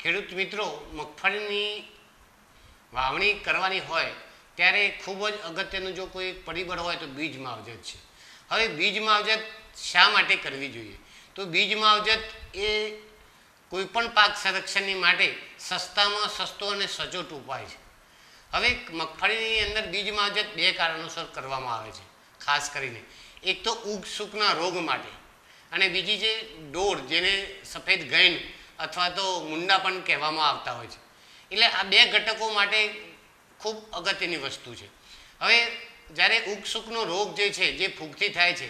ખેડૂત મિત્રો, મગફળીની વાવણી કરવાની હોય ત્યારે ખૂબ જ અગત્યનું જો કોઈ પરિબળ હોય તો બીજ માવજત છે. હવે બીજ માવજત શા માટે કરવી જોઈએ? તો બીજ માવજત એ કોઈપણ પાક સંરક્ષણની માટે સસ્તામાં સસ્તો અને સચોટ ઉપાય છે. હવે મગફળીની અંદર બીજ માવજત બે કારણોસર કરવામાં આવે છે, ખાસ કરીને. એક તો ઉગ સૂકના રોગ માટે અને બીજી છે ડોર જેને સફેદ ગૈન અથવા તો મુંડા પણ કહેવામાં આવતા હોય છે. એટલે આ બે ઘટકો માટે ખૂબ અગત્યની વસ્તુ છે. હવે જ્યારે ઉકસુકનો રોગ જે છે, જે ફૂગથી થાય છે,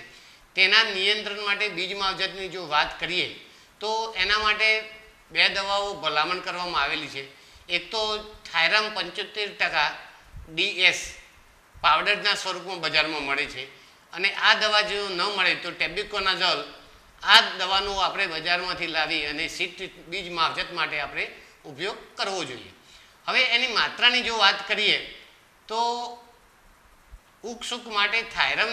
તેના નિયંત્રણ માટે બીજ માવજતની જો વાત કરીએ, તો એના માટે બે દવાઓ ભલામણ કરવામાં આવેલી છે. એક તો થાયરામ પંચોતેર ટકા ડીએસ પાવડરના સ્વરૂપમાં બજારમાં મળે છે. અને આ દવા જો ન મળે તો ટેબ્યુકોનાઝોલ આ દવાનો આપણે બજારમાંથી લાવી અને સીટ બીજ માવજત માટે આપણે ઉપયોગ કરવો જોઈએ. હવે એની માત્રાની જો વાત કરીએ, તો ઉકસુક માટે થાયરમ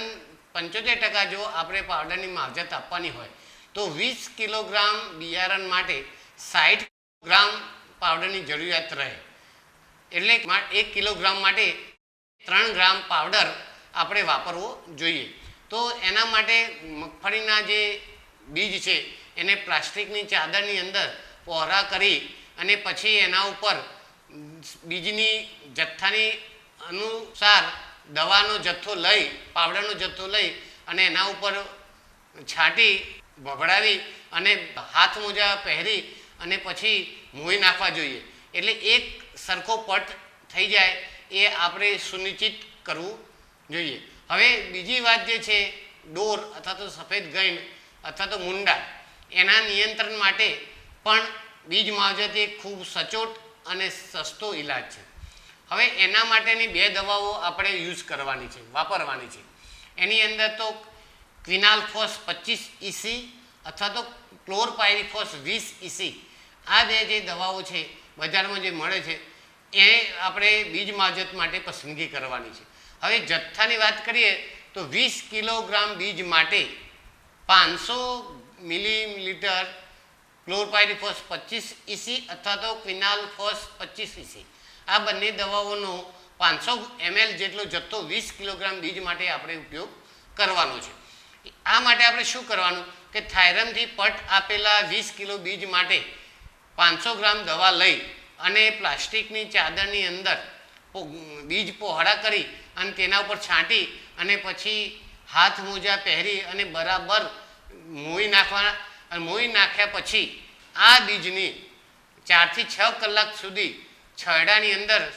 પંચોતેર ટકા જો આપણે પાવડરની માવજત આપવાની હોય, તો વીસ કિલોગ્રામ બિયારણ માટે સાઠ ગ્રામ પાવડરની જરૂરિયાત રહે. એટલે એક કિલોગ્રામ માટે ત્રણ ગ્રામ પાવડર આપણે વાપરવો જોઈએ. તો એના માટે મગફળીના જે બીજ છે. એને પ્લાસ્ટિકની ચાદરની અંદર પહોળા કરી અને પછી એના ઉપર બીજની જથ્થાની અનુસાર દવાનો જથ્થો લઈ, પાવડાનો જથ્થો લઈ અને એના ઉપર છાંટી ભભડાવી અને હાથ મોજા પહેરી અને પછી મોઈ નાખવા જોઈએ. એટલે એક સરખો પટ થઈ જાય એ આપણે સુનિશ્ચિત કરવું જોઈએ. હવે બીજી વાત જે છે ડોર અથવા તો સફેદ ગૈન અથવા તો મુંડા. એના નિયંત્રણ માટે પણ બીજ માવજત એ ખૂબ સચોટ અને સસ્તો ઈલાજ છે. હવે એના માટેની બે દવાઓ આપણે યુઝ કરવાની છે, વાપરવાની છે. એની અંદર તો ક્વિનાલફોસ પચીસ ઇસી અથવા તો ક્લોરપાયરીફોસ વીસ ઇસી આ બે જે દવાઓ છે, બજારમાં જે મળે છે, એ આપણે બીજ માવજત માટે પસંદગી કરવાની છે. હવે જથ્થાની વાત કરીએ તો વીસ કિલોગ્રામ બીજ માટે પાંચસો મિલીલીટર ક્લોરપાયરીફોસ પચીસ ઇસી અથવા તો ક્વિનાલફોસ પચીસ ઇસી. આ બંને દવાઓનો પાંચસો એમએલ જેટલો જથ્થો વીસ કિલોગ્રામ બીજ માટે આપણે ઉપયોગ કરવાનો છે. આ માટે આપણે શું કરવાનું? કે થાયરમથી પટ આપેલા વીસ કિલો બીજ માટે પાંચસો ગ્રામ દવા લઈ અને પ્લાસ્ટિકની ચાદરની અંદર બીજ પહોળા કરી અને તેના ઉપર છાંટી અને પછી હાથ મોજા પહેરી અને બરાબર મોઈ નાખવાના અને મોઈ નાખ્યા પછી આ બીજની ચારથી છ કલાક સુધી છરડાની અંદર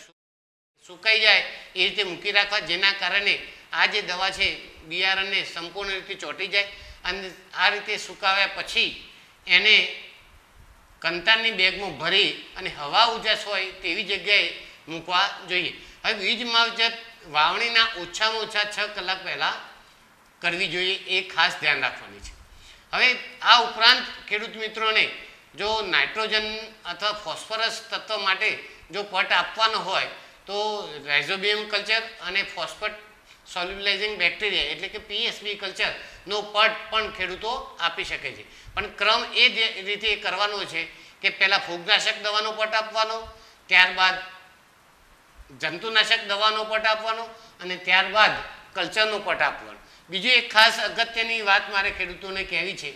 સુકાઈ જાય એ રીતે મૂકી રાખવા જેના કારણે આ જે દવા છે બિયારણને સંપૂર્ણ રીતે ચોંટી જાય અને આ રીતે સુકાવ્યા પછી એને કંતારની બેગમાં ભરી અને હવા ઉજાસ હોય તેવી જગ્યાએ મૂકવા જોઈએ. હવે વીજ માવજત વાવણીના ઓછામાં ઓછા છ કલાક પહેલાં કરવી જોઈએ એ ખાસ ધ્યાન રાખવાની છે. હવે આ ઉપરાંત ખેડૂત મિત્રોને જો નાઇટ્રોજન અથવા ફોસ્ફરસ તત્વ માટે જો પટ આપવાનો હોય, તો રાઇઝોબિયમ કલ્ચર અને ફોસ્ફેટ સોલ્યુબલાઇઝિંગ બેક્ટેરિયા એટલે કે પીએસબી કલ્ચરનો પટ પણ ખેડૂતો આપી શકે છે. પણ ક્રમ એ રીતે કરવાનો છે કે પહેલાં ફૂગનાશક દવાનો પટ આપવાનો, ત્યારબાદ જંતુનાશક દવાનો પટ આપવાનો અને ત્યારબાદ કલ્ચરનો પટ આપવાનો. બીજું એક ખાસ અગત્યની વાત મારે ખેડૂતોને કહેવી છે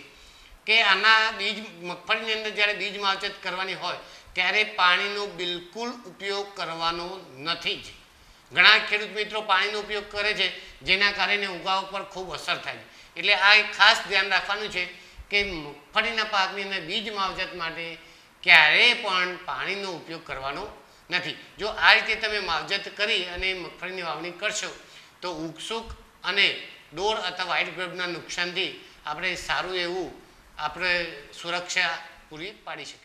કે આના બીજ, મગફળીની અંદર જ્યારે બીજ માવજત કરવાની હોય, ત્યારે પાણીનો બિલકુલ ઉપયોગ કરવાનો નથી જ. ઘણા ખેડૂત મિત્રો પાણીનો ઉપયોગ કરે છે, જેના કારણે ઉગાવ પર ખૂબ અસર થાય છે. એટલે આ એક ખાસ ધ્યાન રાખવાનું છે કે મગફળીના પાકની અંદર બીજ માવજત માટે ક્યારેય પણ પાણીનો ઉપયોગ કરવાનો નથી. જો આ રીતે તમે માવજત કરી અને મગફળીની વાવણી કરશો, તો ઉગસુક અને ડોર અથવા વ્હાઇટ ગ્રેબના નુકસાનથી આપણે સારું એવું આપણે સુરક્ષા પૂરી પાડી શકીશું